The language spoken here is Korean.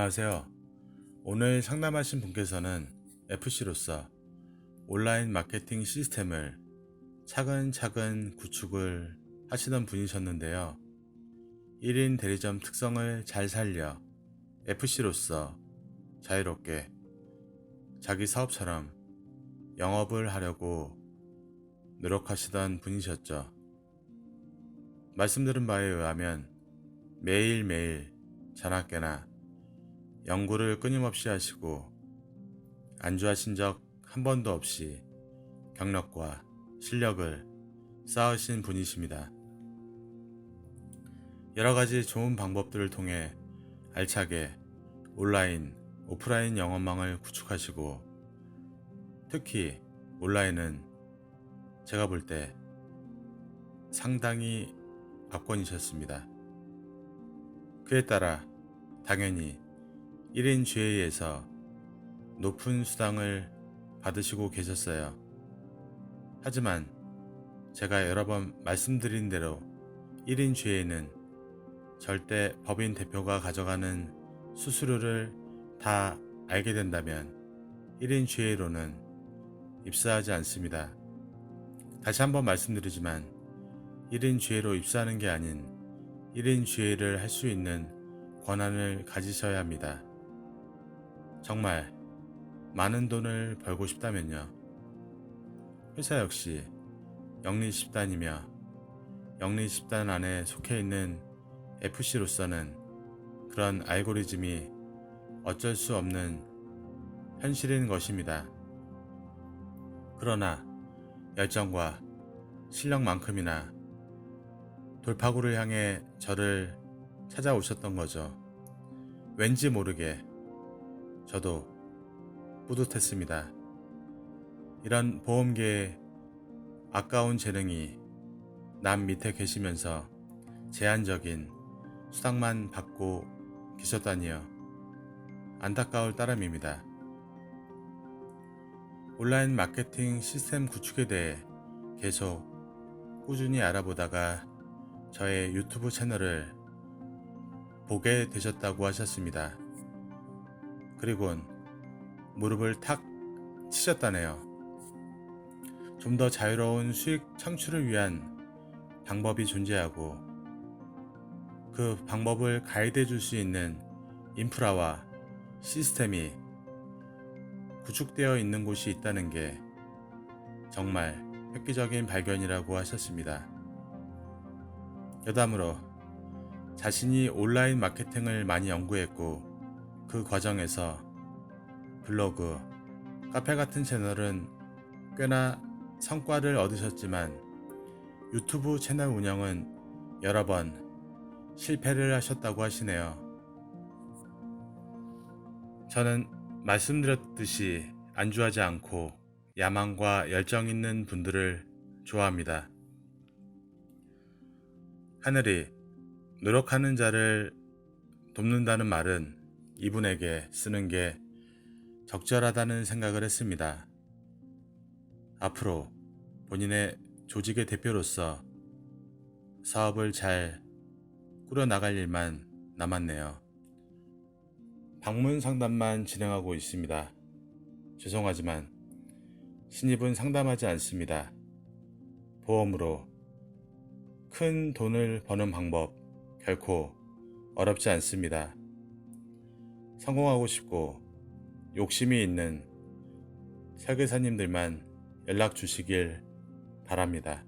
안녕하세요. 오늘 상담하신 분께서는 FC로서 온라인 마케팅 시스템을 차근차근 구축을 하시던 분이셨는데요. 1인 대리점 특성을 잘 살려 FC로서 자유롭게 자기 사업처럼 영업을 하려고 노력하시던 분이셨죠. 말씀드린 바에 의하면 매일매일 자나깨나 연구를 끊임없이 하시고 안주하신 적 한 번도 없이 경력과 실력을 쌓으신 분이십니다. 여러 가지 좋은 방법들을 통해 알차게 온라인, 오프라인 영업망을 구축하시고 특히 온라인은 제가 볼 때 상당히 압권이셨습니다. 그에 따라 당연히 1인 주회의에서 높은 수당을 받으시고 계셨어요. 하지만 제가 여러 번 말씀드린 대로 1인 주회의는 절대 법인 대표가 가져가는 수수료를 다 알게 된다면 1인 주회의로는 입사하지 않습니다. 다시 한번 말씀드리지만 1인 주회로 입사하는 게 아닌 1인 주회를 할 수 있는 권한을 가지셔야 합니다. 정말 많은 돈을 벌고 싶다면요. 회사 역시 영리 집단이며 영리 집단 안에 속해 있는 FC로서는 그런 알고리즘이 어쩔 수 없는 현실인 것입니다. 그러나 열정과 실력만큼이나 돌파구를 향해 저를 찾아오셨던 거죠. 왠지 모르게 저도 뿌듯했습니다. 이런 보험계의 아까운 재능이 남 밑에 계시면서 제한적인 수당만 받고 계셨다니요. 안타까울 따름입니다. 온라인 마케팅 시스템 구축에 대해 계속 꾸준히 알아보다가 저의 유튜브 채널을 보게 되셨다고 하셨습니다. 그리곤 무릎을 탁 치셨다네요. 좀 더 자유로운 수익 창출을 위한 방법이 존재하고 그 방법을 가이드해 줄 수 있는 인프라와 시스템이 구축되어 있는 곳이 있다는 게 정말 획기적인 발견이라고 하셨습니다. 여담으로 자신이 온라인 마케팅을 많이 연구했고 그 과정에서 블로그, 카페 같은 채널은 꽤나 성과를 얻으셨지만 유튜브 채널 운영은 여러 번 실패를 하셨다고 하시네요. 저는 말씀드렸듯이 안주하지 않고 야망과 열정 있는 분들을 좋아합니다. 하늘이 노력하는 자를 돕는다는 말은 이분에게 쓰는 게 적절하다는 생각을 했습니다. 앞으로 본인의 조직의 대표로서 사업을 잘 꾸려나갈 일만 남았네요. 방문 상담만 진행하고 있습니다. 죄송하지만 신입은 상담하지 않습니다. 보험으로 큰 돈을 버는 방법 결코 어렵지 않습니다. 성공하고 싶고 욕심이 있는 설계사님들만 연락 주시길 바랍니다.